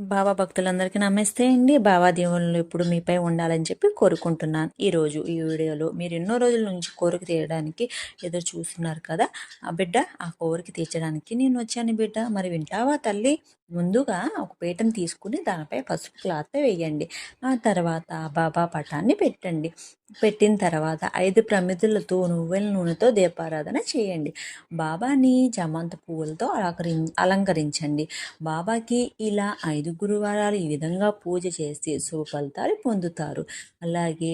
బాబా భక్తులందరికీ నమస్తే అండి. బాబా దేవుళ్ళు ఎప్పుడు మీపై ఉండాలని చెప్పి కోరుకుంటున్నాను. ఈరోజు ఈ వీడియోలో మీరు ఎన్నో రోజుల నుంచి కోరిక తీయడానికి ఎదురు చూస్తున్నారు కదా. ఆ బిడ్డ ఆ కోరిక తీర్చడానికి నేను వచ్చాను బిడ్డ. మరి వింటావా తల్లి? ముందుగా ఒక పీటను తీసుకుని దానిపై పసుపు క్లాత్ వేయండి. ఆ తర్వాత బాబా పటాన్ని పెట్టండి. పెట్టిన తర్వాత ఐదు ప్రమిదులతో నువ్వుల నూనెతో దీపారాధన చేయండి. బాబాని జమంత పువ్వులతో అలంకరి అలంకరించండి. బాబాకి ఇలా ఐదు గురువారాలు ఈ విధంగా పూజ చేసి శుభ ఫలితాలు పొందుతారు. అలాగే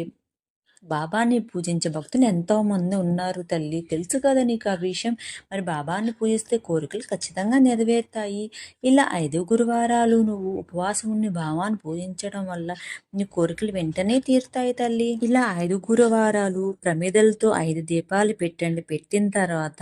బాబాని పూజించే భక్తులు ఎంతోమంది ఉన్నారు తల్లి. తెలుసు కదా నీకు ఆ విషయం. మరి బాబాని పూజిస్తే కోరికలు ఖచ్చితంగా నెరవేరుతాయి. ఇలా ఐదు గురువారాలు నువ్వు ఉపవాసం ఉండి బాబాను పూజించడం వల్ల నీ కోరికలు వెంటనే తీరుతాయి తల్లి. ఇలా ఐదు గురువారాలు ప్రమిదలతో ఐదు దీపాలు పెట్టండి. పెట్టిన తర్వాత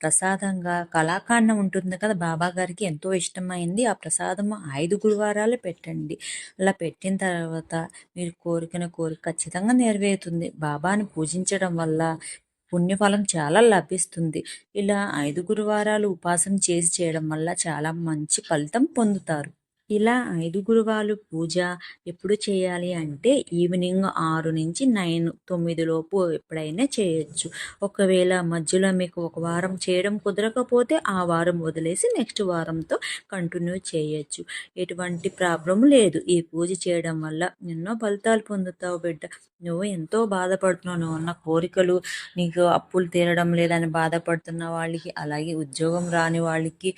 ప్రసాదంగా కళాకాండం ఉంటుంది కదా బాబా గారికి. ఎంతో ఇష్టమైంది ఆ ప్రసాదం ఐదు గురువారాలు పెట్టండి. అలా పెట్టిన తర్వాత మీరు కోరికన కోరిక ఖచ్చితంగా నెరవేరుతుంది. ఉంటుంది బాబాని పూజించడం వల్ల పుణ్యఫలం చాలా లభిస్తుంది. ఇలా ఐదు గురువారాలు ఉపాసన చేసి చేయడం వల్ల చాలా మంచి ఫలితం పొందుతారు. ఇలా ఐదు గురువాలు పూజ ఎప్పుడు చేయాలి అంటే ఈవినింగ్ ఆరు నుంచి నైన్ తొమ్మిది లోపు ఎప్పుడైనా చేయొచ్చు. ఒకవేళ మధ్యలో మీకు ఒక వారం చేయడం కుదరకపోతే ఆ వారం వదిలేసి నెక్స్ట్ వారంతో కంటిన్యూ చేయొచ్చు. ఎటువంటి ప్రాబ్లం లేదు. ఈ పూజ చేయడం వల్ల ఎన్నో ఫలితాలు పొందుతావు బిడ్డ. నువ్వు ఎంతో బాధపడుతున్నావు నువ్వు ఉన్న కోరికలు నీకు అప్పులు తీరడం లేదని బాధపడుతున్న వాళ్ళకి అలాగే ఉద్యోగం రాని వాళ్ళకి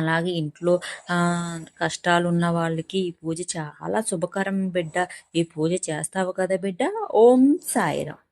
అలాగే ఇంట్లో కష్టాలు ఉన్న వాళ్ళకి ఈ పూజ చాలా శుభకరం బిడ్డ. ఈ పూజ చేస్తావు కదా బిడ్డ? ఓం సాయిరామ్.